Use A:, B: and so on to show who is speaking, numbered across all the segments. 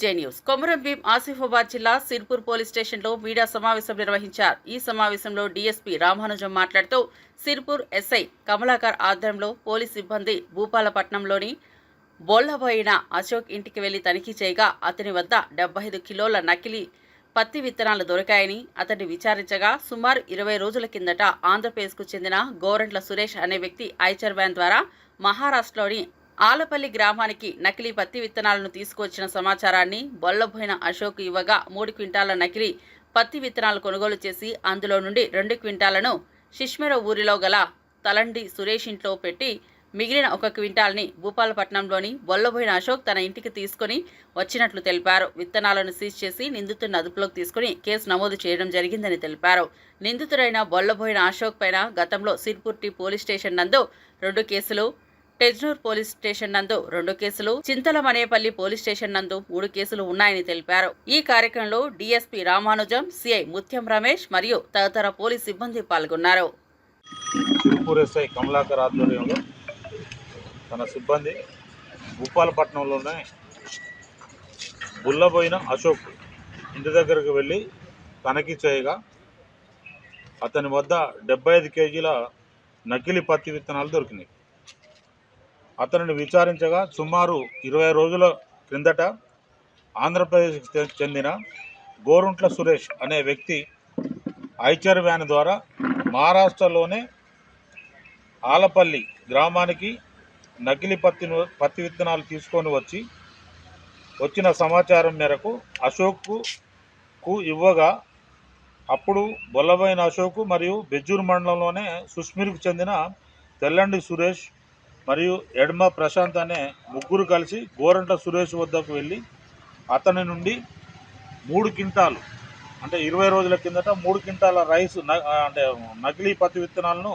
A: J News. Komaram Bheem Asifabad జిల్లా Sirpur police స్టేషన్లో media సమావేశం నిర్వహించారు. ఈ సమావేశంలో డీఎస్పీ రామానుజం మాట్లాడుతూ సిర్పూర్ ఎస్ఐ కమలాకర్ ఆధ్వర్యంలో పోలీస్ సిబ్బంది భూపాలపట్నంలోని బోళ్ళబోయిన అశోక్ ఇంటికి వెళ్ళి తనిఖీ చేయగా అతని వద్ద డెబ్బై ఐదు కిలోల నకిలీ పత్తి విత్తనాలు దొరికాయని అతన్ని విచారించగా సుమారు ఇరవై రోజుల కిందట ఆంధ్రప్రదేశ్కు చెందిన గోరంట్ల సురేష్ అనే వ్యక్తి ఐచర్ వ్యాన్ ద్వారా మహారాష్ట్రలోని ఆలపల్లి గ్రామానికి నకిలీ పత్తి విత్తనాలను తీసుకువచ్చిన సమాచారాన్ని బొల్లబోయిన అశోక్ ఇవ్వగా మూడు క్వింటాల నకిలీ పత్తి విత్తనాలు కొనుగోలు చేసి అందులో నుండి రెండు క్వింటాలను శిష్మెర ఊరిలో గల తలండి సురేష్ ఇంట్లో పెట్టి మిగిలిన ఒక క్వింటాల్ని భూపాలపట్నంలోని బొల్లబోయిన అశోక్ తన ఇంటికి తీసుకుని వచ్చినట్లు తెలిపారు. విత్తనాలను సీజ్ చేసి నిందితుడిని అదుపులోకి తీసుకుని కేసు నమోదు చేయడం జరిగిందని తెలిపారు. నిందితుడైన బొల్లబోయిన అశోక్ పైన గతంలో సిర్పుర్టి పోలీస్ స్టేషన్ నందు రెండు కేసులు టెజ్నూర్ పోలీస్ స్టేషన్ నందు రెండు కేసులు చింతలమనేపల్లి పోలీస్ స్టేషన్ నందు మూడు కేసులు ఉన్నాయని తెలిపారు. ఈ కార్యక్రమంలో డీఎస్పీ రామానుజం సిఐ ముత్యం రమేష్ మరియు తదితర పోలీస్ సిబ్బంది పాల్గొన్నారు.
B: తిరుపూర్ ఎస్ఐ కమలాకర్ ఆధ్వర్యంలో తన సిబ్బంది భూపాలపట్నంలోనే బుల్లబోయిన అశోక్ ఇంటి దగ్గరకు వెళ్ళి తనిఖీ చేయగా అతని వద్ద డెబ్బై ఐదు కేజీల నకిలీ పత్తి విత్తనాలు దొరికినాయి. అతనిని విచారించగా సుమారు ఇరవై రోజుల క్రిందట ఆంధ్రప్రదేశ్కి చెందిన గోరుంట్ల సురేష్ అనే వ్యక్తి ఐచర్ వ్యాన్ ద్వారా మహారాష్ట్రలోనే ఆలపల్లి గ్రామానికి నకిలీ పత్తి పత్తి విత్తనాలు తీసుకొని వచ్చి వచ్చిన సమాచారం మేరకు అశోక్కు ఇవ్వగా అప్పుడు బొల్లబోయిన అశోక్ మరియు బెజ్జూర్ మండలంలోనే సుష్మిర్కు చెందిన తెల్లండి సురేష్ మరియు ఎడమ ప్రశాంత్ అనే ముగ్గురు కలిసి గోరంట సురేష్ వద్దకు వెళ్ళి అతని నుండి మూడు క్వింటాలు అంటే ఇరవై రోజుల కిందట మూడు క్వింటాల రైస్ న- అంటే నకిలీ పత్తి విత్తనాలను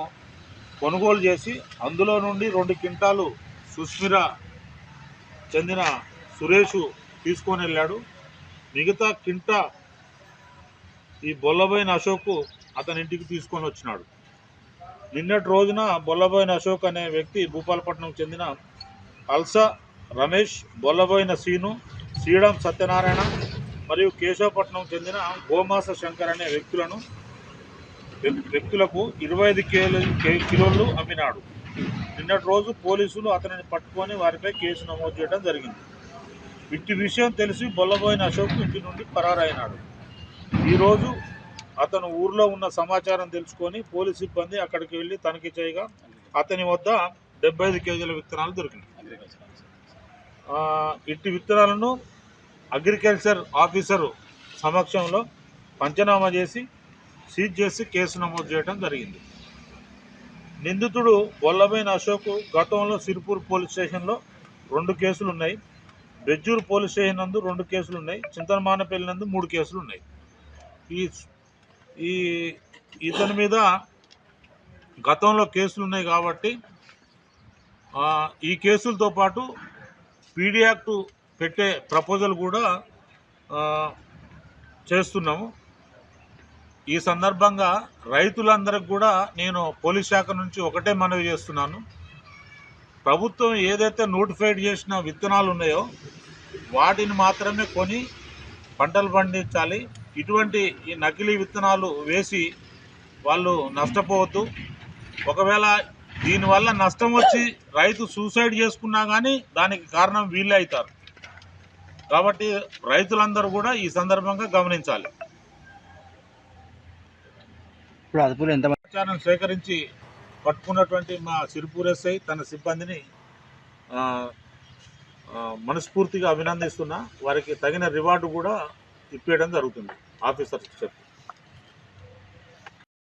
B: కొనుగోలు చేసి అందులో నుండి రెండు క్వింటాలు సుస్మిర చెందిన సురేష్ తీసుకొని వెళ్ళాడు. మిగతా కింటా ఈ బొల్లబోయిన అశోక్ అతని ఇంటికి తీసుకొని వచ్చినాడు. నిన్నటి రోజున బొల్లబోయిన అశోక్ అనే వ్యక్తి భూపాలపట్నం చెందిన అల్సా రమేష్ బొల్లబోయిన సీను శ్రీరాం సత్యనారాయణ మరియు కేశవపట్నం చెందిన గోమాస శంకర్ అనే వ్యక్తులను వ్యక్తులకు ఇరవై ఐదు కే- కిలోలు అమ్మినాడు. నిన్నటి రోజు పోలీసులు అతనిని పట్టుకొని వారిపై కేసు నమోదు చేయడం జరిగింది. ఇట్టి విషయం తెలిసి బొల్లబోయిన అశోక్ ఇంటి నుండి పరారైనాడు ఈరోజు అతను ఊర్లో ఉన్న సమాచారం తెలుసుకొని పోలీస్ సిబ్బంది అక్కడికి వెళ్ళి తనిఖీ చేయగా అతని వద్ద డెబ్బై ఐదు కేజీల విత్తనాలు దొరికినాయి. ఇట్టి విత్తనాలను అగ్రికల్చర్ ఆఫీసరు సమక్షంలో పంచనామా చేసి సీజ్ చేసి కేసు నమోదు చేయడం జరిగింది. నిందితుడు బొల్లబైన అశోక్ గతంలో సిరిపూర్ పోలీస్ స్టేషన్లో రెండు కేసులు ఉన్నాయి. బెజ్జూరు పోలీస్ స్టేషన్ నందు రెండు కేసులు ఉన్నాయి. చింతనమానపల్లి నందు మూడు కేసులు ఉన్నాయి. ఈ ఈ ఇతని మీద గతంలో కేసులు ఉన్నాయి కాబట్టి ఈ కేసులతో పాటు పీడీ యాక్ట్ పెట్టే ప్రపోజల్ కూడా చేస్తున్నాము. ఈ సందర్భంగా రైతులందరికి కూడా నేను పోలీస్ శాఖ నుంచి ఒకటే మనవి చేస్తున్నాను. ప్రభుత్వం ఏదైతే నోటిఫైడ్ చేసిన విత్తనాలు ఉన్నాయో వాటిని మాత్రమే కొని పంటలు పండించాలి. ఇటువంటి ఈ నకిలీ విత్తనాలు వేసి వాళ్ళు నష్టపోవద్దు. ఒకవేళ దీనివల్ల నష్టం వచ్చి రైతు సూసైడ్ చేసుకున్నా కానీ దానికి కారణం వీళ్ళే అవుతారు కాబట్టి రైతులందరూ కూడా ఈ సందర్భంగా గమనించాలి. సమాచారం సేకరించి పట్టుకున్నటువంటి మా సిరిపూర్ ఎస్ఐ తన సిబ్బందిని మనస్ఫూర్తిగా అభినందిస్తున్నా. వారికి తగిన రివార్డు కూడా ఇప్పించడం జరుగుతుంది. ఆఫీసర్ చెప్పి